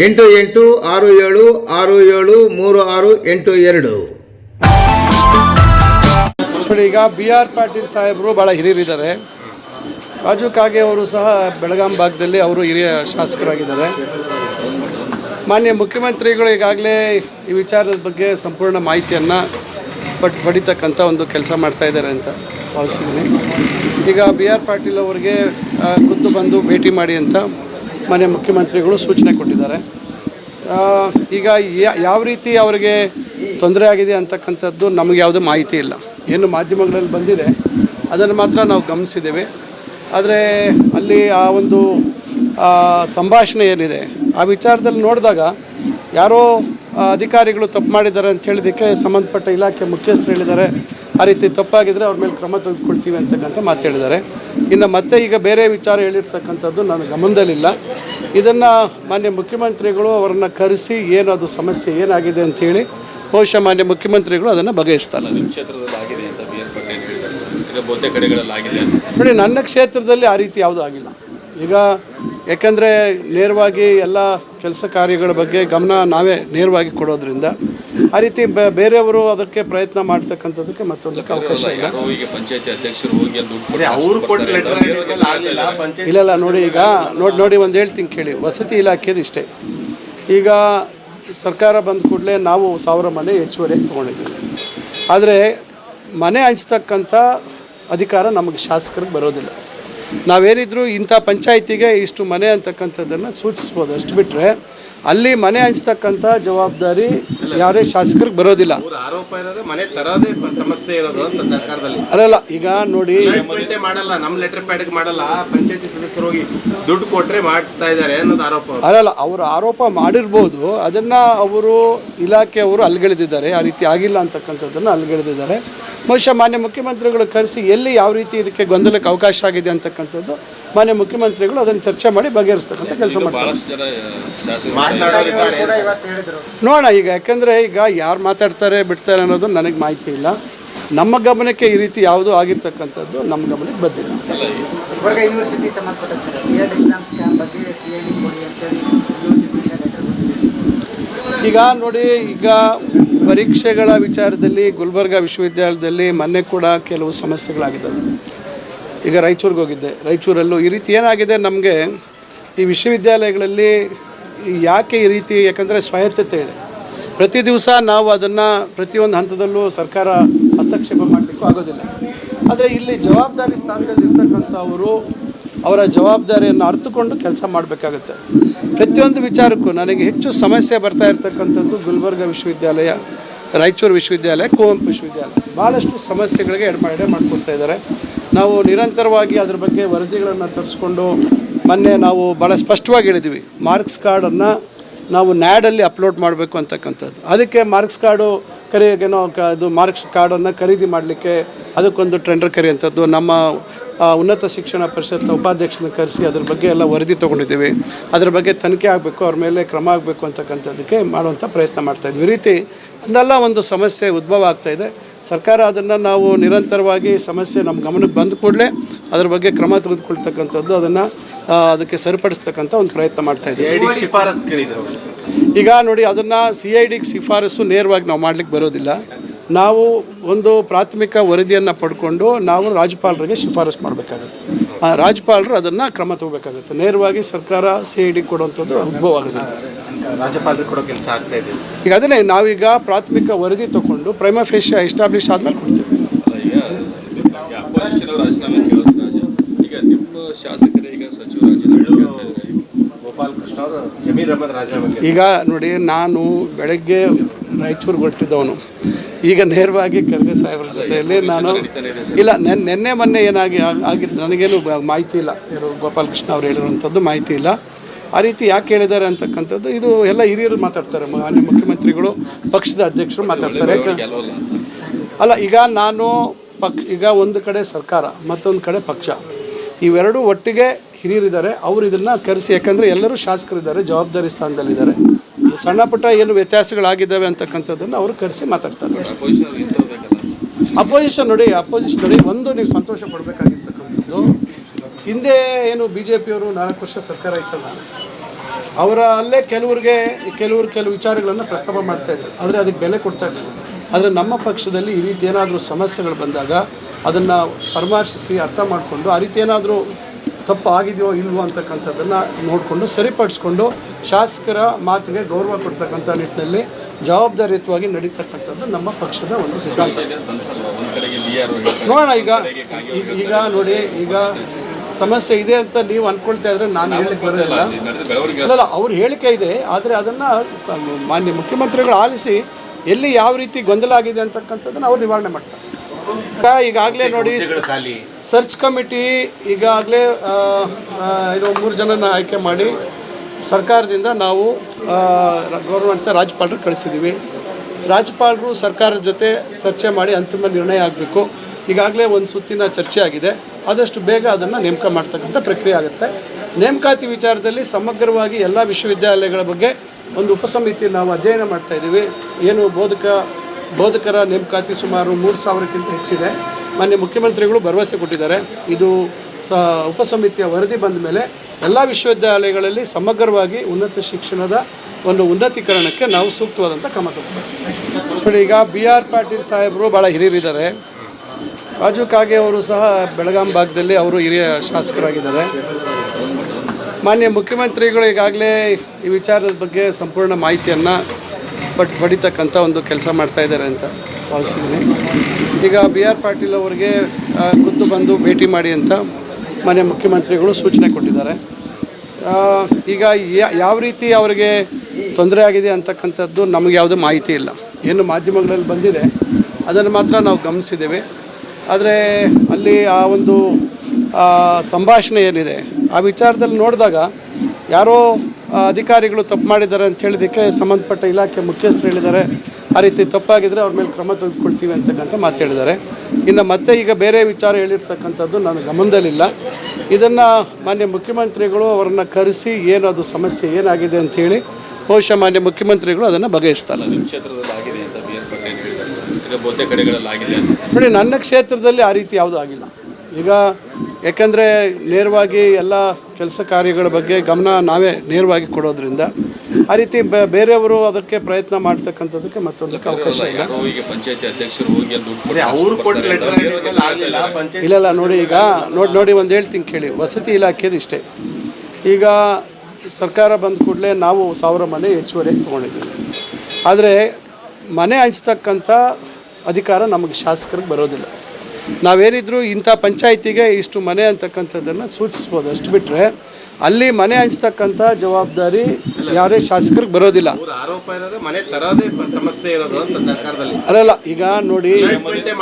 ಎಂಟು ಎಂಟು ಆರು ಏಳು ಆರು ಏಳು, ಮೂರು ಆರು, ಎಂಟು ಎರಡು. ಈಗ ಬಿ ಆರ್ ಪಾಟೀಲ್ ಸಾಹೇಬರು ಭಾಳ ಹಿರಿಯರಿದ್ದಾರೆ. ರಾಜು ಕಾಗೆ ಅವರು ಸಹ ಬೆಳಗಾಂ ಭಾಗದಲ್ಲಿ ಅವರು ಹಿರಿಯ ಶಾಸಕರಾಗಿದ್ದಾರೆ. ಮಾನ್ಯ ಮುಖ್ಯಮಂತ್ರಿಗಳು ಈಗಾಗಲೇ ಈ ವಿಚಾರದ ಬಗ್ಗೆ ಸಂಪೂರ್ಣ ಮಾಹಿತಿಯನ್ನು ಪಟ್ ಪಡಿತಕ್ಕಂಥ ಒಂದು ಕೆಲಸ ಮಾಡ್ತಾ ಇದ್ದಾರೆ ಅಂತ ಭಾವಿಸಿದ್ದೀನಿ ಈಗ ಬಿ ಆರ್ ಪಾಟೀಲ್ ಅವರಿಗೆ ಖುದ್ದು ಬಂದು ಭೇಟಿ ಮಾಡಿ ಅಂತ ಮಾನ್ಯ ಮುಖ್ಯಮಂತ್ರಿಗಳು ಸೂಚನೆ ಕೊಟ್ಟಿದ್ದಾರೆ. ಈಗ ಯಾವ ರೀತಿ ಅವರಿಗೆ ತೊಂದರೆ ಆಗಿದೆ ಅಂತಕ್ಕಂಥದ್ದು ನಮಗೆ ಯಾವುದೇ ಮಾಹಿತಿ ಇಲ್ಲ. ಏನು ಮಾಧ್ಯಮಗಳಲ್ಲಿ ಬಂದಿದೆ, ಅದನ್ನು ಮಾತ್ರ ನಾವು ಗಮನಿಸಿದ್ದೇವೆ. ಆದರೆ ಅಲ್ಲಿ ಆ ಒಂದು ಸಂಭಾಷಣೆ ಏನಿದೆ, ಆ ವಿಚಾರದಲ್ಲಿ ನೋಡಿದಾಗ ಯಾರೋ ಅಧಿಕಾರಿಗಳು ತಪ್ಪು ಮಾಡಿದ್ದಾರೆ ಅಂತ ಹೇಳಿದ್ದಕ್ಕೆ ಸಂಬಂಧಪಟ್ಟ ಇಲಾಖೆ ಮುಖ್ಯಸ್ಥರು ಹೇಳಿದ್ದಾರೆ. ಆ ರೀತಿ ತಪ್ಪಾಗಿದ್ದರೆ ಅವ್ರ ಮೇಲೆ ಕ್ರಮ ತೆಗೆದುಕೊಳ್ತೀವಿ ಅಂತಕ್ಕಂಥ ಮಾತು ಹೇಳಿದ್ದಾರೆ. ಇನ್ನು ಮತ್ತೆ ಈಗ ಬೇರೆ ವಿಚಾರ ಹೇಳಿರ್ತಕ್ಕಂಥದ್ದು ನನ್ನ ಗಮನದಲ್ಲಿಲ್ಲ. ಇದನ್ನು ಮಾನ್ಯ ಮುಖ್ಯಮಂತ್ರಿಗಳು ಅವರನ್ನು ಕರೆಸಿ ಏನು ಅದು ಸಮಸ್ಯೆ ಏನಾಗಿದೆ ಅಂಥೇಳಿ ಬಹುಶಃ ಮಾನ್ಯ ಮುಖ್ಯಮಂತ್ರಿಗಳು ಅದನ್ನು ಬಗೆಹರಿಸ್ತಾರೆ. ನೋಡಿ ನನ್ನ ಕ್ಷೇತ್ರದಲ್ಲಿ ಆ ರೀತಿ ಯಾವುದೂ ಆಗಿಲ್ಲ. ಈಗ ಯಾಕಂದರೆ ನೇರವಾಗಿ ಎಲ್ಲ ಕೆಲಸ ಕಾರ್ಯಗಳ ಬಗ್ಗೆ ಗಮನ ನಾವೇ ನೇರವಾಗಿ ಕೊಡೋದ್ರಿಂದ ಆ ರೀತಿ ಬೇರೆಯವರು ಅದಕ್ಕೆ ಪ್ರಯತ್ನ ಮಾಡ್ತಕ್ಕಂಥದ್ದಕ್ಕೆ ಮತ್ತೊಂದಕ್ಕೆ ಅವಕಾಶ ಇಲ್ಲ ಇಲ್ಲ. ಇಲ್ಲ ನೋಡಿ ಈಗ ನೋಡಿ ನೋಡಿ ಒಂದು ಹೇಳ್ತೀನಿ ಕೇಳಿ. ವಸತಿ ಇಲಾಖೆದು ಇಷ್ಟೇ. ಈಗ ಸರ್ಕಾರ ಬಂದ ಕೂಡಲೇ ನಾವು ಸಾವಿರ ಮನೆ ಹೆಚ್ಚುವರಿ ತೊಗೊಂಡಿದ್ದೀವಿ. ಆದರೆ ಮನೆ ಹಂಚ್ತಕ್ಕಂಥ ಅಧಿಕಾರ ನಮಗೆ ಶಾಸಕರಿಗೆ ಬರೋದಿಲ್ಲ. ನಾವೇನಿದ್ರು ಇಂಥ ಪಂಚಾಯಿತಿಗೆ ಇಷ್ಟು ಮನೆ ಅಂತಕ್ಕಂಥದ್ದನ್ನು ಸೂಚಿಸ್ಬೋದು. ಅಷ್ಟು ಬಿಟ್ಟರೆ ಅಲ್ಲಿ ಮನೆ ಹಂಚ್ತಕ್ಕಂಥ ಜವಾಬ್ದಾರಿ ಯಾರೇ ಶಾಸಕರಿಗೆ ಬರೋದಿಲ್ಲ. ಅವ್ರ ಆರೋಪ ಇರೋದು ಮನೆ ತರೋದೇ ಸಮಸ್ಯೆ ಇರೋದು ಅಂತ ಸರ್ಕಾರದಲ್ಲಿ. ಅಲ್ಲಲ್ಲ ಈಗ ನೋಡಿ ಮಾಡಲ್ಲ ನಮ್ಮ ಲೆಟರ್ ಪ್ಯಾಡ್ಗೆ ಮಾಡಲ್ಲ ಪಂಚಾಯತಿ ಸದಸ್ಯರು ಹೋಗಿ ದುಡ್ಡು ಕೊಟ್ಟರೆ ಮಾಡ್ತಾ ಇದ್ದಾರೆ ಅನ್ನೋದು ಆರೋಪ. ಅಲ್ಲಲ್ಲ ಅವರು ಆರೋಪ ಮಾಡಿರ್ಬೋದು ಅದನ್ನು ಅವರು ಇಲಾಖೆಯವರು ಅಲ್ಲಿಗೆಳೆದಿದ್ದಾರೆ ಆ ರೀತಿ ಆಗಿಲ್ಲ ಅಂತಕ್ಕಂಥದ್ದನ್ನು ಅಲ್ಗೆಳೆದಿದ್ದಾರೆ. ಬಹುಶಃ ಮಾನ್ಯ ಮುಖ್ಯಮಂತ್ರಿಗಳು ಕರೆಸಿ ಎಲ್ಲಿ ಯಾವ ರೀತಿ ಇದಕ್ಕೆ ಗೊಂದಲಕ್ಕೆ ಅವಕಾಶ ಆಗಿದೆ ಅಂತಕ್ಕಂಥದ್ದು ಮಾನ್ಯ ಮುಖ್ಯಮಂತ್ರಿಗಳು ಅದನ್ನು ಚರ್ಚೆ ಮಾಡಿ ಬಗೆಹರಿಸ್ತಕ್ಕಂಥ ಕೆಲಸ ಮಾಡ್ತಾರೆ. ನೋಡೋಣ ಈಗ ಯಾಕಂದರೆ ಈಗ ಯಾರು ಮಾತಾಡ್ತಾರೆ ಬಿಡ್ತಾರೆ ಅನ್ನೋದು ನನಗೆ ಮಾಹಿತಿ ಇಲ್ಲ. ನಮ್ಮ ಗಮನಕ್ಕೆ ಈ ರೀತಿ ಯಾವುದೂ ಆಗಿರ್ತಕ್ಕಂಥದ್ದು ನಮ್ಮ ಗಮನಕ್ಕೆ ಬಂದಿಲ್ಲ. ಯೂನಿವರ್ಸಿಟಿ ಸಂಬಂಧಪಟ್ಟ ಈಗ ನೋಡಿ ಈಗ ಪರೀಕ್ಷೆಗಳ ವಿಚಾರದಲ್ಲಿ ಗುಲ್ಬರ್ಗ ವಿಶ್ವವಿದ್ಯಾಲಯದಲ್ಲಿ ಮೊನ್ನೆ ಕೂಡ ಕೆಲವು ಸಮಸ್ಯೆಗಳಾಗಿದ್ದಾವೆ. ಈಗ ರಾಯಚೂರಿಗೆ ಹೋಗಿದ್ದೆ. ರಾಯಚೂರಲ್ಲೂ ಈ ರೀತಿ ಏನಾಗಿದೆ ನಮಗೆ, ಈ ವಿಶ್ವವಿದ್ಯಾಲಯಗಳಲ್ಲಿ ಯಾಕೆ ಈ ರೀತಿ, ಯಾಕಂದರೆ ಸ್ವಾಯತ್ತತೆ ಇದೆ. ಪ್ರತಿ ದಿವಸ ನಾವು ಅದನ್ನು ಪ್ರತಿಯೊಂದು ಹಂತದಲ್ಲೂ ಸರ್ಕಾರ ಹಸ್ತಕ್ಷೇಪ ಮಾಡಲಿಕ್ಕೂ ಆಗೋದಿಲ್ಲ. ಆದರೆ ಇಲ್ಲಿ ಜವಾಬ್ದಾರಿ ಸ್ಥಾನದಲ್ಲಿ ಇರ್ತಕ್ಕಂಥವರು ಅವರ ಜವಾಬ್ದಾರಿಯನ್ನು ಅರ್ಥಕೊಂಡು ಕೆಲಸ ಮಾಡಬೇಕಾಗತ್ತೆ. ಪ್ರತಿಯೊಂದು ವಿಚಾರಕ್ಕೂ ನನಗೆ ಹೆಚ್ಚು ಸಮಸ್ಯೆ ಬರ್ತಾ ಇರತಕ್ಕಂಥದ್ದು ಗುಲ್ಬರ್ಗ ವಿಶ್ವವಿದ್ಯಾಲಯ. ರಾಯಚೂರು ವಿಶ್ವವಿದ್ಯಾಲಯ, ಕುವೆಂಪು ವಿಶ್ವವಿದ್ಯಾಲಯ. ಭಾಳಷ್ಟು ಸಮಸ್ಯೆಗಳಿಗೆ ಎಡೆ ಎಡೆ ಮಾಡಿಕೊಡ್ತಾ ಇದ್ದಾರೆ. ನಾವು ನಿರಂತರವಾಗಿ ಅದ್ರ ಬಗ್ಗೆ ವರದಿಗಳನ್ನು ತರಿಸ್ಕೊಂಡು ಮೊನ್ನೆ ನಾವು ಭಾಳ ಸ್ಪಷ್ಟವಾಗಿ ಹೇಳಿದ್ವಿ. ಮಾರ್ಕ್ಸ್ ಕಾರ್ಡನ್ನು ನಾವು ನ್ಯಾಡಲ್ಲಿ ಅಪ್ಲೋಡ್ ಮಾಡಬೇಕು ಅಂತಕ್ಕಂಥದ್ದು. ಅದಕ್ಕೆ ಮಾರ್ಕ್ಸ್ ಕಾರ್ಡು ಕರೆಯೋಗೇನೋ ಅದು ಮಾರ್ಕ್ಸ್ ಕಾರ್ಡನ್ನು ಖರೀದಿ ಮಾಡಲಿಕ್ಕೆ ಅದಕ್ಕೊಂದು ಟೆಂಡರ್ ಕರೆಯುವಂಥದ್ದು ನಮ್ಮ ಉನ್ನತ ಶಿಕ್ಷಣ ಪರಿಷತ್ನ ಉಪಾಧ್ಯಕ್ಷನ ಕರೆಸಿ ಅದ್ರ ಬಗ್ಗೆ ಎಲ್ಲ ವರದಿ ತೊಗೊಂಡಿದ್ದೀವಿ. ಅದ್ರ ಬಗ್ಗೆ ತನಿಖೆ ಆಗಬೇಕು ಅವ್ರ ಮೇಲೆ ಕ್ರಮ ಆಗಬೇಕು ಅಂತಕ್ಕಂಥದ್ದಕ್ಕೆ ಮಾಡುವಂಥ ಪ್ರಯತ್ನ ಮಾಡ್ತಾ ಇದ್ವಿ. ಈ ರೀತಿ ಅದನ್ನೆಲ್ಲ ಒಂದು ಸಮಸ್ಯೆ ಉದ್ಭವ ಆಗ್ತಾ ಇದೆ. ಸರ್ಕಾರ ಅದನ್ನು ನಾವು ನಿರಂತರವಾಗಿ ಸಮಸ್ಯೆ ನಮ್ಮ ಗಮನಕ್ಕೆ ಬಂದ ಕೂಡಲೇ ಅದ್ರ ಬಗ್ಗೆ ಕ್ರಮ ತೆಗೆದುಕೊಳ್ತಕ್ಕಂಥದ್ದು ಅದನ್ನು ಅದಕ್ಕೆ ಸರಿಪಡಿಸ್ತಕ್ಕಂಥ ಒಂದು ಪ್ರಯತ್ನ ಮಾಡ್ತಾ ಇದ್ದೀವಿ. ಈಗ ನೋಡಿ ಅದನ್ನು ಸಿ ಐ ಡಿಗೆ ಶಿಫಾರಸು ನೇರವಾಗಿ ನಾವು ಮಾಡಲಿಕ್ಕೆ ಬರೋದಿಲ್ಲ. ನಾವು ಒಂದು ಪ್ರಾಥಮಿಕ ವರದಿಯನ್ನು ಪಡ್ಕೊಂಡು ನಾವು ರಾಜ್ಯಪಾಲರಿಗೆ ಶಿಫಾರಸು ಮಾಡಬೇಕಾಗುತ್ತೆ. ಆ ರಾಜ್ಯಪಾಲರು ಅದನ್ನು ಕ್ರಮ ತಗೋಬೇಕಾಗುತ್ತೆ. ನೇರವಾಗಿ ಸರ್ಕಾರ ಸಿ ಐ ಡಿ ಕೊಡುವಂಥದ್ದು ಅನುಭವ ಆಗುತ್ತೆ ರಾಜ್ಯಪಾಲರಿಗೆ ಕೊಡೋ ಕೆಲಸ ಆಗ್ತಾ ಇದೆ. ಈಗ ಅದನ್ನೇ ನಾವೀಗ ಪ್ರಾಥಮಿಕ ವರದಿ ತಗೊಂಡು ಪ್ರೈಮ ಫೇಶಿಯ ಎಸ್ಟಾಬ್ಲಿಷ್ ಆದಮೇಲೆ ಕೊಡ್ತೀವಿ. ಈಗ ಶಾಸಕರೇ ಗೋಪಾಲ್ ಕೃಷ್ಣ ಅವರು ಜಮೀರ್ ಅಹಮದ್ ರಾಜೀನಾಮೆ ಈಗ ನೋಡಿ ನಾನು ಬೆಳಗ್ಗೆ ರಾಯಚೂರಿಗೆ ಹೊರಟಿದ್ದವನು. ಈಗ ನೇರವಾಗಿ ಖರ್ಗೆ ಸಾಹೇಬ್ರ ಜೊತೆಯಲ್ಲಿ ನಾನು ಇಲ್ಲ, ನೆನ್, ನಿನ್ನೆ ಮೊನ್ನೆ ಏನಾಗಿ ಆಗ್- ಆಗಿದ್ದು ನನಗೇನು ಮಾಹಿತಿ ಇಲ್ಲ. ಇವರು ಅವರು ಹೇಳಿರುವಂಥದ್ದು ಮಾಹಿತಿ ಇಲ್ಲ. ಆ ರೀತಿ ಯಾಕೆ ಹೇಳಿದ್ದಾರೆ ಅಂತಕ್ಕಂಥದ್ದು ಇದು ಎಲ್ಲ ಹಿರಿಯರು ಮಾತಾಡ್ತಾರೆ. ಮಾನ್ಯ ಮುಖ್ಯಮಂತ್ರಿಗಳು, ಪಕ್ಷದ ಅಧ್ಯಕ್ಷರು ಮಾತಾಡ್ತಾರೆ. ಅಲ್ಲ, ಈಗ ನಾನು ಪಕ್, ಈಗ ಒಂದು ಕಡೆ ಸರ್ಕಾರ, ಮತ್ತೊಂದು ಕಡೆ ಪಕ್ಷ. ಇವೆರಡೂ ಒಟ್ಟಿಗೆ ಹಿರಿಯರಿದ್ದಾರೆ. ಅವರು ಇದನ್ನು ಕರೆಸಿ, ಯಾಕಂದರೆ ಎಲ್ಲರೂ ಶಾಸಕರಿದ್ದಾರೆ, ಜವಾಬ್ದಾರಿ ಸ್ಥಾನದಲ್ಲಿದ್ದಾರೆ. ಸಣ್ಣ ಪುಟ್ಟ ಏನು ವ್ಯತ್ಯಾಸಗಳಾಗಿದ್ದಾವೆ ಅಂತಕ್ಕಂಥದ್ದನ್ನು ಅವರು ಕರೆಸಿ ಮಾತಾಡ್ತಾರೆ. ಅಪೋಸಿಷನ್ ನೋಡಿ ಅಪೋಸಿಷನ್ ನೋಡಿ, ಒಂದು ನೀವು ಸಂತೋಷ ಪಡಬೇಕಾಗಿರ್ತಕ್ಕಂಥದ್ದು, ಹಿಂದೆ ಏನು ಬಿ ಜೆ ಪಿಯವರು ನಾಲ್ಕು ವರ್ಷ ಸರ್ಕಾರ ಇತ್ತಲ್ಲ, ಅವರ ಅಲ್ಲೇ ಕೆಲವ್ರಿಗೆ, ಕೆಲವರು ಕೆಲವು ವಿಚಾರಗಳನ್ನು ಪ್ರಸ್ತಾಪ ಮಾಡ್ತಾ ಇದ್ರು. ಆದರೆ ಅದಕ್ಕೆ ಬೆಲೆ ಕೊಡ್ತಾ ಇದ್ರು ಆದರೆ ನಮ್ಮ ಪಕ್ಷದಲ್ಲಿ ಈ ರೀತಿ ಏನಾದರೂ ಸಮಸ್ಯೆಗಳು ಬಂದಾಗ ಅದನ್ನು ಪರಾಮರ್ಶಿಸಿ, ಅರ್ಥ ಮಾಡಿಕೊಂಡು ಆ ರೀತಿ ಏನಾದರೂ ತಪ್ಪು ಆಗಿದೆಯೋ ಇಲ್ವೋ ಅಂತಕ್ಕಂಥದ್ದನ್ನು ನೋಡಿಕೊಂಡು ಸರಿಪಡಿಸ್ಕೊಂಡು ಶಾಸಕರ ಮಾತಿಗೆ ಗೌರವ ಕೊಡ್ತಕ್ಕಂಥ ನಿಟ್ಟಿನಲ್ಲಿ ಜವಾಬ್ದಾರಿಯುತವಾಗಿ ನಡೀತಕ್ಕಂಥದ್ದು ನಮ್ಮ ಪಕ್ಷದ ಒಂದು ಸಿದ್ಧಾಂತ. ನೋಡೋಣ ಈಗ ಈಗ- ನೋಡಿ ಈಗ ಸಮಸ್ಯೆ ಇದೆ ಅಂತ ನೀವು ಅನ್ಕೊಳ್ತಾ ಇದ್ರೆ ನಾನು ಹೇಳಲಿಕ್ಕೆ ಬರೋದಿಲ್ಲ. ಅಲ್ಲಲ್ಲ ಅವ್ರ ಹೇಳಿಕೆ ಇದೆ ಆದರೆ ಅದನ್ನು ಮಾನ್ಯ ಮುಖ್ಯಮಂತ್ರಿಗಳು ಆಲಿಸಿ ಎಲ್ಲಿ ಯಾವ ರೀತಿ ಗೊಂದಲ ಆಗಿದೆ ಅಂತಕ್ಕಂಥದ್ದನ್ನು ಅವ್ರು ನಿವಾರಣೆ ಮಾಡ್ತಾರೆ. ಈಗ ಈಗಾಗಲೇ ನೋಡಿ ಸರ್ಚ್ ಕಮಿಟಿ ಈಗಾಗಲೇ ಇದು ಮೂರು ಜನನ ಆಯ್ಕೆ ಮಾಡಿ ಸರ್ಕಾರದಿಂದ ನಾವು ಗೌರ್ಮೆಂಟ್ ರಾಜ್ಯಪಾಲರು ಕಳಿಸಿದ್ದೀವಿ ರಾಜ್ಯಪಾಲರು ಸರ್ಕಾರದ ಜೊತೆ ಚರ್ಚೆ ಮಾಡಿ ಅಂತಿಮ ನಿರ್ಣಯ ಆಗಬೇಕು. ಈಗಾಗಲೇ ಒಂದು ಸುತ್ತಿನ ಚರ್ಚೆ ಆಗಿದೆ. ಆದಷ್ಟು ಬೇಗ ಅದನ್ನು ನೇಮಕ ಮಾಡ್ತಕ್ಕಂಥ ಪ್ರಕ್ರಿಯೆ ಆಗುತ್ತೆ. ನೇಮಕಾತಿ ವಿಚಾರದಲ್ಲಿ ಸಮಗ್ರವಾಗಿ ಎಲ್ಲ ವಿಶ್ವವಿದ್ಯಾಲಯಗಳ ಬಗ್ಗೆ ಒಂದು ಉಪಸಮಿತಿ ನಾವು ಅಧ್ಯಯನ ಮಾಡ್ತಾಯಿದ್ದೀವಿ ಏನು ಬೋಧಕ, ಬೋಧಕರ ನೇಮಕಾತಿ ಸುಮಾರು ಮೂರು ಸಾವಿರಕ್ಕಿಂತ ಹೆಚ್ಚಿದೆ. ಮಾನ್ಯ ಮುಖ್ಯಮಂತ್ರಿಗಳು ಭರವಸೆ ಕೊಟ್ಟಿದ್ದಾರೆ. ಇದು ಸ ಉಪಸಮಿತಿಯ ವರದಿ ಬಂದ ಮೇಲೆ ಎಲ್ಲ ವಿಶ್ವವಿದ್ಯಾಲಯಗಳಲ್ಲಿ ಸಮಗ್ರವಾಗಿ ಉನ್ನತ ಶಿಕ್ಷಣದ ಒಂದು ಉನ್ನತೀಕರಣಕ್ಕೆ ನಾವು ಸೂಕ್ತವಾದಂಥ ಕ್ರಮ ತಗೊಳ್ತೀವಿ. ನೋಡಿ, ಈಗ ಬಿ ಆರ್ ಪಾಟೀಲ್ ಸಾಹೇಬರು ಭಾಳ ಹಿರಿಯರಿದ್ದಾರೆ. ರಾಜು ಕಾಗೆ ಅವರು ಸಹ ಬೆಳಗಾಂ ಭಾಗದಲ್ಲಿ ಅವರು ಹಿರಿಯ ಶಾಸಕರಾಗಿದ್ದಾರೆ. ಮಾನ್ಯ ಮುಖ್ಯಮಂತ್ರಿಗಳು ಈಗಾಗಲೇ ಈ ವಿಚಾರದ ಬಗ್ಗೆ ಸಂಪೂರ್ಣ ಮಾಹಿತಿಯನ್ನು ಪಟ್ ಪಡಿತಕ್ಕಂಥ ಒಂದು ಕೆಲಸ ಮಾಡ್ತಾಯಿದ್ದಾರೆ ಅಂತ. ಭಾವಿಸಿದ್ದೀನಿ ಈಗ ಬಿ ಆರ್ ಪಾಟೀಲ್ ಅವರಿಗೆ ಖುದ್ದು ಬಂದು ಭೇಟಿ ಮಾಡಿ ಅಂತ ಮಾನ್ಯ ಮುಖ್ಯಮಂತ್ರಿಗಳು ಸೂಚನೆ ಕೊಟ್ಟಿದ್ದಾರೆ. ಈಗ ಯಾವ ರೀತಿ ಅವರಿಗೆ ತೊಂದರೆ ಆಗಿದೆ ಅಂತಕ್ಕಂಥದ್ದು ನಮಗೆ ಯಾವುದೇ ಮಾಹಿತಿ ಇಲ್ಲ. ಏನು ಮಾಧ್ಯಮಗಳಲ್ಲಿ ಬಂದಿದೆ, ಅದನ್ನು ಮಾತ್ರ ನಾವು ಗಮನಿಸಿದ್ದೇವೆ. ಆದರೆ ಅಲ್ಲಿ ಆ ಒಂದು ಸಂಭಾಷಣೆ ಏನಿದೆ, ಆ ವಿಚಾರದಲ್ಲಿ ನೋಡಿದಾಗ ಯಾರೋ ಅಧಿಕಾರಿಗಳು ತಪ್ಪು ಮಾಡಿದ್ದಾರೆ ಅಂತ ಹೇಳಿದ್ದಕ್ಕೆ ಸಂಬಂಧಪಟ್ಟ ಇಲಾಖೆ ಮುಖ್ಯಸ್ಥರು ಹೇಳಿದ್ದಾರೆ. ಆ ರೀತಿ ತಪ್ಪಾಗಿದ್ದರೆ ಅವ್ರ ಮೇಲೆ ಕ್ರಮ ತೆಗೆದುಕೊಳ್ತೀವಿ ಅಂತಕ್ಕಂಥ ಮಾತು ಹೇಳಿದ್ದಾರೆ. ಇನ್ನು ಮತ್ತೆ ಈಗ ಬೇರೆ ವಿಚಾರ ಹೇಳಿರ್ತಕ್ಕಂಥದ್ದು ನನ್ನ ಗಮನದಲ್ಲಿಲ್ಲ. ಇದನ್ನು ಮಾನ್ಯ ಮುಖ್ಯಮಂತ್ರಿಗಳು ಅವರನ್ನು ಕರೆಸಿ ಏನು ಅದು ಸಮಸ್ಯೆ ಏನಾಗಿದೆ ಅಂಥೇಳಿ ಬಹುಶಃ ಮಾನ್ಯ ಮುಖ್ಯಮಂತ್ರಿಗಳು ಅದನ್ನು ಬಗೆಹರಿಸ್ತಾರೆ ನೋಡಿ ನನ್ನ ಕ್ಷೇತ್ರದಲ್ಲಿ ಆ ರೀತಿ ಯಾವುದೂ ಆಗಿಲ್ಲ. ಈಗ ಯಾಕಂದರೆ ನೇರವಾಗಿ ಎಲ್ಲ ಕೆಲಸ ಕಾರ್ಯಗಳ ಬಗ್ಗೆ ಗಮನ ನಾವೇ ನೇರವಾಗಿ ಕೊಡೋದ್ರಿಂದ ಆ ರೀತಿ ಬೆ- ಬೇರೆಯವರು ಅದಕ್ಕೆ ಪ್ರಯತ್ನ ಮಾಡ್ತಕ್ಕಂಥದ್ದಕ್ಕೆ ಮತ್ತೊಂದಕ್ಕೆ ಅವಕಾಶ ಇಲ್ಲ. ಇಲ್ಲ. ನೋಡಿ ಈಗ ನೋಡಿ ನೋಡಿ ಒಂದು ಹೇಳ್ತೀನಿ ಕೇಳಿ. ವಸತಿ ಇಲಾಖೆದು ಇಷ್ಟೇ. ಈಗ ಸರ್ಕಾರ ಬಂದ ಕೂಡಲೇ ನಾವು ಸಾವಿರ ಮನೆ ಹೆಚ್ಚುವರಿಯಾಗಿ ತೊಗೊಂಡಿದ್ದೀವಿ. ಆದರೆ ಮನೆ ಹಂಚ್ತಕ್ಕಂಥ ಅಧಿಕಾರ ನಮಗೆ ಶಾಸಕರಿಗೆ ಬರೋದಿಲ್ಲ. ನಾವೇನಿದ್ರು ಇಂಥ ಪಂಚಾಯಿತಿಗೆ ಇಷ್ಟು ಮನೆ ಅಂತಕ್ಕಂಥದ್ದನ್ನು ಸೂಚಿಸ್ಬೋದು. ಅಷ್ಟು ಬಿಟ್ಟರೆ ಅಲ್ಲಿ ಮನೆ ಹಂಚ್ತಕ್ಕಂಥ ಜವಾಬ್ದಾರಿ ಯಾವುದೇ ಶಾಸಕರಿಗೆ ಬರೋದಿಲ್ಲ. ಅಲ್ಲ ಆರೋಪ ಇರೋದು ಮನೆ ತರೋದೇ ಸಮಸ್ಯೆ ಇರೋದು ಅಂತ ಸರ್ಕಾರದಲ್ಲಿ. ಅಲ್ಲಲ್ಲ ಈಗ ನೋಡಿ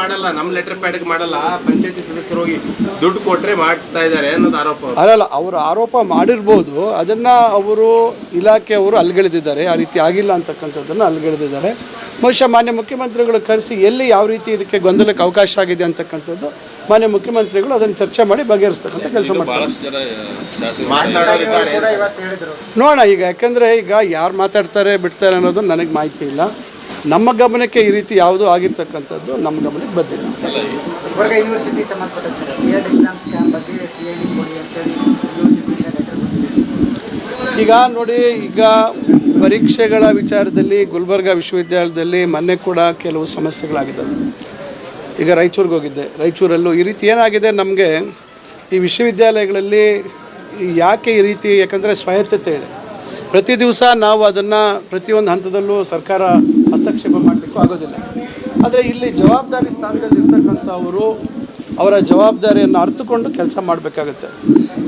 ಮಾಡಲ್ಲ ನಮ್ಮ ಲೆಟರ್ ಪ್ಯಾಡ್ಗೆ ಮಾಡಲ್ಲ ಪಂಚಾಯತಿ ಸದಸ್ಯರು ಹೋಗಿ ದುಡ್ಡು ಕೊಟ್ರೆ ಮಾಡ್ತಾ ಇದ್ದಾರೆ ಅನ್ನೋದು ಆರೋಪ. ಅಲ್ಲಲ್ಲ ಅವರು ಆರೋಪ ಮಾಡಿರ್ಬೋದು ಅದನ್ನು ಅವರು ಇಲಾಖೆಯವರು ಅಲ್ಲಿಗೆಳೆದಿದ್ದಾರೆ ಆ ರೀತಿ ಆಗಿಲ್ಲ ಅಂತಕ್ಕಂಥದ್ದನ್ನು ಅಲ್ಗೆಳೆದಿದ್ದಾರೆ. ಬಹುಶಃ ಮಾನ್ಯ ಮುಖ್ಯಮಂತ್ರಿಗಳು ಕರೆಸಿ ಎಲ್ಲಿ ಯಾವ ರೀತಿ ಇದಕ್ಕೆ ಗೊಂದಲಕ್ಕೆ ಅವಕಾಶ ಆಗಿದೆ ಅಂತಕ್ಕಂಥದ್ದು ಮಾನ್ಯ ಮುಖ್ಯಮಂತ್ರಿಗಳು ಅದನ್ನು ಚರ್ಚೆ ಮಾಡಿ ಬಗೆಹರಿಸ್ತಕ್ಕಂಥ ಕೆಲಸ ಮಾಡ್ತಾರೆ. ನೋಡೋಣ ಈಗ ಯಾಕಂದರೆ ಈಗ ಯಾರು ಮಾತಾಡ್ತಾರೆ ಬಿಡ್ತಾರೆ ಅನ್ನೋದು ನನಗೆ ಮಾಹಿತಿ ಇಲ್ಲ. ನಮ್ಮ ಗಮನಕ್ಕೆ ಈ ರೀತಿ ಯಾವುದು ಆಗಿರ್ತಕ್ಕಂಥದ್ದು ನಮ್ಮ ಗಮನಕ್ಕೆ ಬಂದಿಲ್ಲ. ಈಗ ನೋಡಿ ಈಗ ಪರೀಕ್ಷೆಗಳ ವಿಚಾರದಲ್ಲಿ ಗುಲ್ಬರ್ಗ ವಿಶ್ವವಿದ್ಯಾಲಯದಲ್ಲಿ ಮೊನ್ನೆ ಕೂಡ ಕೆಲವು ಸಮಸ್ಯೆಗಳಾಗಿದ್ದಾವೆ. ಈಗ ರಾಯಚೂರಿಗೆ ಹೋಗಿದ್ದೆ. ರಾಯಚೂರಲ್ಲೂ ಈ ರೀತಿ ಏನಾಗಿದೆ ನಮಗೆ, ಈ ವಿಶ್ವವಿದ್ಯಾಲಯಗಳಲ್ಲಿ ಯಾಕೆ ಈ ರೀತಿ, ಯಾಕಂದರೆ ಸ್ವಾಯತ್ತತೆ ಇದೆ. ಪ್ರತಿ ದಿವಸ ನಾವು ಅದನ್ನು ಪ್ರತಿಯೊಂದು ಹಂತದಲ್ಲೂ ಸರ್ಕಾರ ಹಸ್ತಕ್ಷೇಪ ಮಾಡಲಿಕ್ಕೂ ಆಗೋದಿಲ್ಲ. ಆದರೆ ಇಲ್ಲಿ ಜವಾಬ್ದಾರಿ ಸ್ಥಾನದಲ್ಲಿ ಇರ್ತಕ್ಕಂಥವರು ಅವರ ಜವಾಬ್ದಾರಿಯನ್ನು ಅರ್ಥಕೊಂಡು ಕೆಲಸ ಮಾಡಬೇಕಾಗುತ್ತೆ.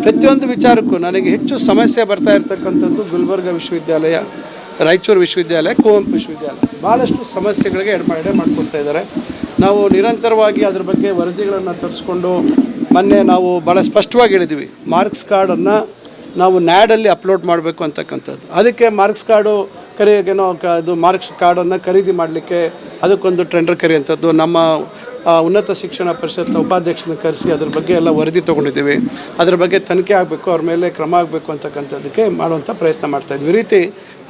ಪ್ರತಿಯೊಂದು ವಿಚಾರಕ್ಕೂ ನನಗೆ ಹೆಚ್ಚು ಸಮಸ್ಯೆ ಬರ್ತಾ ಇರತಕ್ಕಂಥದ್ದು ಗುಲ್ಬರ್ಗ ವಿಶ್ವವಿದ್ಯಾಲಯ, ರಾಯಚೂರು ವಿಶ್ವವಿದ್ಯಾಲಯ, ಕುವೆಂಪು ವಿಶ್ವವಿದ್ಯಾಲಯ. ಭಾಳಷ್ಟು ಸಮಸ್ಯೆಗಳಿಗೆ ಎಡೆ ಮಾಡಿಕೊಡ್ತಾ ಇದ್ದಾರೆ. ನಾವು ನಿರಂತರವಾಗಿ ಅದ್ರ ಬಗ್ಗೆ ವರದಿಗಳನ್ನು ತರಿಸ್ಕೊಂಡು ಮೊನ್ನೆ ನಾವು ಭಾಳ ಸ್ಪಷ್ಟವಾಗಿ ಹೇಳಿದ್ವಿ. ಮಾರ್ಕ್ಸ್ ಕಾರ್ಡನ್ನು ನಾವು ನ್ಯಾಡಲ್ಲಿ ಅಪ್ಲೋಡ್ ಮಾಡಬೇಕು ಅಂತಕ್ಕಂಥದ್ದು. ಅದಕ್ಕೆ ಮಾರ್ಕ್ಸ್ ಕಾರ್ಡು ಕರೆಯೋಗೇನೋ ಕ ಅದು ಮಾರ್ಕ್ಸ್ ಕಾರ್ಡನ್ನು ಖರೀದಿ ಮಾಡಲಿಕ್ಕೆ ಅದಕ್ಕೊಂದು ಟ್ರೆಂಡರ್ ಕರೆಯುವಂಥದ್ದು. ನಮ್ಮ ಉನ್ನತ ಶಿಕ್ಷಣ ಪರಿಷತ್ನ ಉಪಾಧ್ಯಕ್ಷನ ಕರೆಸಿ ಅದ್ರ ಬಗ್ಗೆ ಎಲ್ಲ ವರದಿ ತೊಗೊಂಡಿದ್ದೀವಿ. ಅದ್ರ ಬಗ್ಗೆ ತನಿಖೆ ಆಗಬೇಕು ಅವ್ರ ಮೇಲೆ ಕ್ರಮ ಆಗಬೇಕು ಅಂತಕ್ಕಂಥದ್ದಕ್ಕೆ ಮಾಡುವಂಥ ಪ್ರಯತ್ನ ಮಾಡ್ತಾ ಇದ್ವಿ. ಈ ರೀತಿ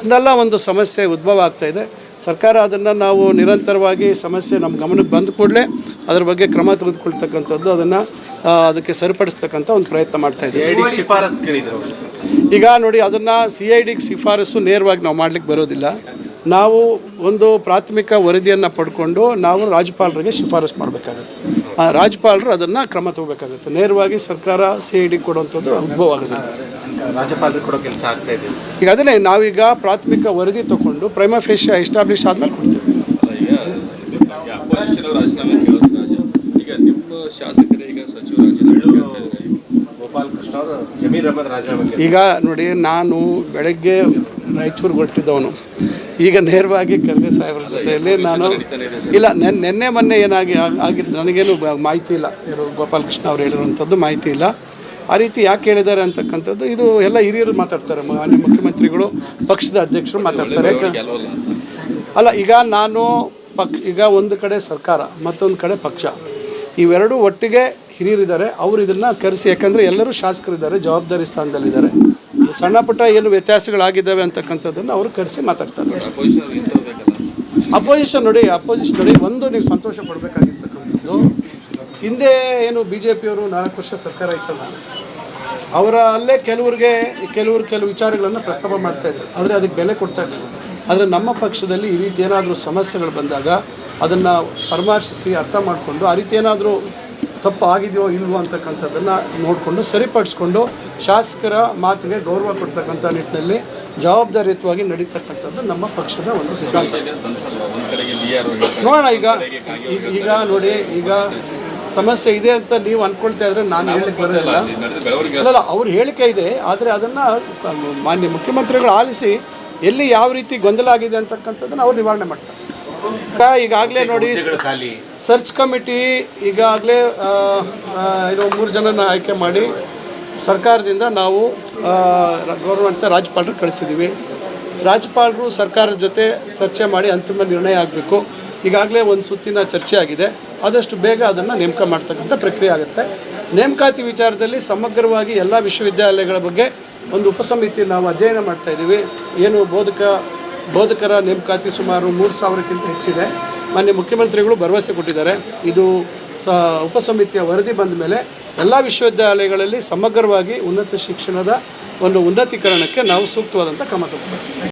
ಒಂದಲ್ಲ ಒಂದು ಸಮಸ್ಯೆ ಉದ್ಭವ ಆಗ್ತಾ ಇದೆ. ಸರ್ಕಾರ ಅದನ್ನು ನಾವು ನಿರಂತರವಾಗಿ ಸಮಸ್ಯೆ ನಮ್ಮ ಗಮನಕ್ಕೆ ಬಂದ ಕೂಡಲೇ ಅದ್ರ ಬಗ್ಗೆ ಕ್ರಮ ತೆಗೆದುಕೊಳ್ತಕ್ಕಂಥದ್ದು ಅದನ್ನು ಅದಕ್ಕೆ ಸರಿಪಡಿಸ್ತಕ್ಕಂಥ ಒಂದು ಪ್ರಯತ್ನ ಮಾಡ್ತಾ ಇದ್ದೀವಿ. ಈಗ ನೋಡಿ ಅದನ್ನು ಸಿ ಐ ಡಿಗೆ ಶಿಫಾರಸು ನೇರವಾಗಿ ನಾವು ಮಾಡಲಿಕ್ಕೆ ಬರೋದಿಲ್ಲ. ನಾವು ಒಂದು ಪ್ರಾಥಮಿಕ ವರದಿಯನ್ನು ಪಡ್ಕೊಂಡು ನಾವು ರಾಜ್ಯಪಾಲರಿಗೆ ಶಿಫಾರಸು ಮಾಡಬೇಕಾಗುತ್ತೆ. ಆ ರಾಜ್ಯಪಾಲರು ಅದನ್ನು ಕ್ರಮ ತಗೋಬೇಕಾಗುತ್ತೆ. ನೇರವಾಗಿ ಸರ್ಕಾರ ಸಿ ಐ ಡಿ ಕೊಡುವಂಥದ್ದು ಅನುಭವ ಆಗುತ್ತೆ ರಾಜ್ಯಪಾಲರಿಗೆ ಕೊಡೋ ಕೆಲಸ ಆಗ್ತಾ ಇದೆ. ಈಗ ಅದನ್ನೇ ನಾವೀಗ ಪ್ರಾಥಮಿಕ ವರದಿ ತಗೊಂಡು ಪ್ರೈಮ ಫೇಶ ಎಸ್ಟಾಬ್ಲಿಷ್ ಆದ್ಮೇಲೆ ಕೊಡ್ತೀವಿ. ಈಗ ನಿಮ್ಮ ಶಾಸಕರು ಈಗ ಈಗ ನೋಡಿ ನಾನು ಬೆಳಗ್ಗೆ ರಾಯಚೂರು ಹೊರಟಿದ್ದವನು. ಈಗ ನೇರವಾಗಿ ಖರ್ಗೆ ಸಾಹೇಬ್ರ ಜೊತೆಯಲ್ಲಿ ನಾನು ಇಲ್ಲ ನೆನ್ ನಿನ್ನೆ ಮೊನ್ನೆ ಏನಾಗಿ ಆಗಿ ಆಗಿದ್ದು ನನಗೇನು ಮಾಹಿತಿ ಇಲ್ಲ. ಇವರು ಗೋಪಾಲಕೃಷ್ಣ ಅವ್ರು ಹೇಳಿರುವಂಥದ್ದು ಮಾಹಿತಿ ಇಲ್ಲ. ಆ ರೀತಿ ಯಾಕೆ ಹೇಳಿದ್ದಾರೆ ಅಂತಕ್ಕಂಥದ್ದು ಇದು ಎಲ್ಲ ಹಿರಿಯರು ಮಾತಾಡ್ತಾರೆ. ಮಾನ್ಯ ಮುಖ್ಯಮಂತ್ರಿಗಳು ಪಕ್ಷದ ಅಧ್ಯಕ್ಷರು ಮಾತಾಡ್ತಾರೆ. ಅಲ್ಲ ಈಗ ನಾನು ಪಕ್ ಈಗ ಒಂದು ಕಡೆ ಸರ್ಕಾರ ಮತ್ತೊಂದು ಕಡೆ ಪಕ್ಷ. ಇವೆರಡೂ ಒಟ್ಟಿಗೆ ಹಿರಿಯರಿದ್ದಾರೆ. ಅವರು ಇದನ್ನು ಕರೆಸಿ ಯಾಕಂದರೆ ಎಲ್ಲರೂ ಶಾಸಕರಿದ್ದಾರೆ ಜವಾಬ್ದಾರಿ ಸ್ಥಾನದಲ್ಲಿದ್ದಾರೆ. ಸಣ್ಣ ಪುಟ್ಟ ಏನು ವ್ಯತ್ಯಾಸಗಳಾಗಿದ್ದಾವೆ ಅಂತಕ್ಕಂಥದ್ದನ್ನು ಅವರು ಕರೆಸಿ ಮಾತಾಡ್ತಾರೆ. ಅಪೋಸಿಷನ್ ನೋಡಿ ಅಪೋಸಿಷನ್ ನೋಡಿ ಒಂದು ನೀವು ಸಂತೋಷ ಪಡಬೇಕಾಗಿರ್ತಕ್ಕಂಥದ್ದು. ಹಿಂದೆ ಏನು ಬಿ ಜೆ ಪಿಯವರು ನಾಲ್ಕು ವರ್ಷ ಸರ್ಕಾರ ಇತ್ತಲ್ಲ, ಅವರ ಅಲ್ಲೇ ಕೆಲವ್ರಿಗೆ, ಕೆಲವರು ಕೆಲವು ವಿಚಾರಗಳನ್ನು ಪ್ರಸ್ತಾಪ ಮಾಡ್ತಾ ಇದ್ರು. ಆದರೆ ಅದಕ್ಕೆ ಬೆಲೆ ಕೊಡ್ತಾ ಇದ್ದರು ಆದರೆ ನಮ್ಮ ಪಕ್ಷದಲ್ಲಿ ಈ ರೀತಿ ಏನಾದರೂ ಸಮಸ್ಯೆಗಳು ಬಂದಾಗ ಅದನ್ನು ಪರಾಮರ್ಶಿಸಿ ಅರ್ಥ ಮಾಡಿಕೊಂಡು ಆ ರೀತಿ ಏನಾದರೂ ತಪ್ಪು ಆಗಿದೆಯೋ ಇಲ್ವೋ ಅಂತಕ್ಕಂಥದ್ದನ್ನು ನೋಡಿಕೊಂಡು ಸರಿಪಡಿಸ್ಕೊಂಡು ಶಾಸಕರ ಮಾತಿಗೆ ಗೌರವ ಕೊಡ್ತಕ್ಕಂಥ ನಿಟ್ಟಿನಲ್ಲಿ ಜವಾಬ್ದಾರಿಯುತವಾಗಿ ನಡೀತಕ್ಕಂಥದ್ದು ನಮ್ಮ ಪಕ್ಷದ ಒಂದು ಸಿದ್ಧಾಂತ. ನೋಡೋಣ ಈಗ ಈಗ- ಈಗ ನೋಡಿ ಈಗ ಸಮಸ್ಯೆ ಇದೆ ಅಂತ ನೀವು ಅನ್ಕೊಳ್ತಾ ಇದ್ರೆ ನಾನು ಹೇಳಲಿಕ್ಕೆ ಬರೋದಿಲ್ಲ. ಅಲ್ಲ ಅವ್ರ ಹೇಳಿಕೆ ಇದೆ ಆದರೆ ಅದನ್ನು ಮಾನ್ಯ ಮುಖ್ಯಮಂತ್ರಿಗಳು ಆಲಿಸಿ ಎಲ್ಲಿ ಯಾವ ರೀತಿ ಗೊಂದಲ ಆಗಿದೆ ಅಂತಕ್ಕಂಥದ್ದನ್ನು ಅವ್ರು ನಿವಾರಣೆ ಮಾಡ್ತಾರೆ. ಈಗಾಗಲೇ ನೋಡಿ ಸರ್ಚ್ ಕಮಿಟಿ ಈಗಾಗಲೇ ಇದು ಮೂರು ಜನನ ಆಯ್ಕೆ ಮಾಡಿ ಸರ್ಕಾರದಿಂದ ನಾವು ಗೌರ್ಮೆಂಟ್ ರಾಜ್ಯಪಾಲರು ಕಳಿಸಿದ್ದೀವಿ ರಾಜ್ಯಪಾಲರು ಸರ್ಕಾರದ ಜೊತೆ ಚರ್ಚೆ ಮಾಡಿ ಅಂತಿಮ ನಿರ್ಣಯ ಆಗಬೇಕು. ಈಗಾಗಲೇ ಒಂದು ಸುತ್ತಿನ ಚರ್ಚೆ ಆಗಿದೆ. ಆದಷ್ಟು ಬೇಗ ಅದನ್ನು ನೇಮಕ ಮಾಡ್ತಕ್ಕಂಥ ಪ್ರಕ್ರಿಯೆ ಆಗುತ್ತೆ. ನೇಮಕಾತಿ ವಿಚಾರದಲ್ಲಿ ಸಮಗ್ರವಾಗಿ ಎಲ್ಲ ವಿಶ್ವವಿದ್ಯಾಲಯಗಳ ಬಗ್ಗೆ ಒಂದು ಉಪಸಮಿತಿ ನಾವು ಅಧ್ಯಯನ ಮಾಡ್ತಾ ಇದ್ದೀವಿ ಏನು ಬೋಧಕ ಬೋಧಕರ ನೇಮಕಾತಿ ಸುಮಾರು ಮೂರು ಸಾವಿರಕ್ಕಿಂತ ಹೆಚ್ಚಿದೆ. ಮಾನ್ಯ ಮುಖ್ಯಮಂತ್ರಿಗಳು ಭರವಸೆ ಕೊಟ್ಟಿದ್ದಾರೆ. ಇದು ಸ ಉಪಸಮಿತಿಯ ವರದಿ ಬಂದ ಮೇಲೆ ಎಲ್ಲ ವಿಶ್ವವಿದ್ಯಾಲಯಗಳಲ್ಲಿ ಸಮಗ್ರವಾಗಿ ಉನ್ನತ ಶಿಕ್ಷಣದ ಒಂದು ಉನ್ನತೀಕರಣಕ್ಕೆ ನಾವು ಸೂಕ್ತವಾದಂಥ ಕ್ರಮ ತಗೊಳ್ತೀವಿ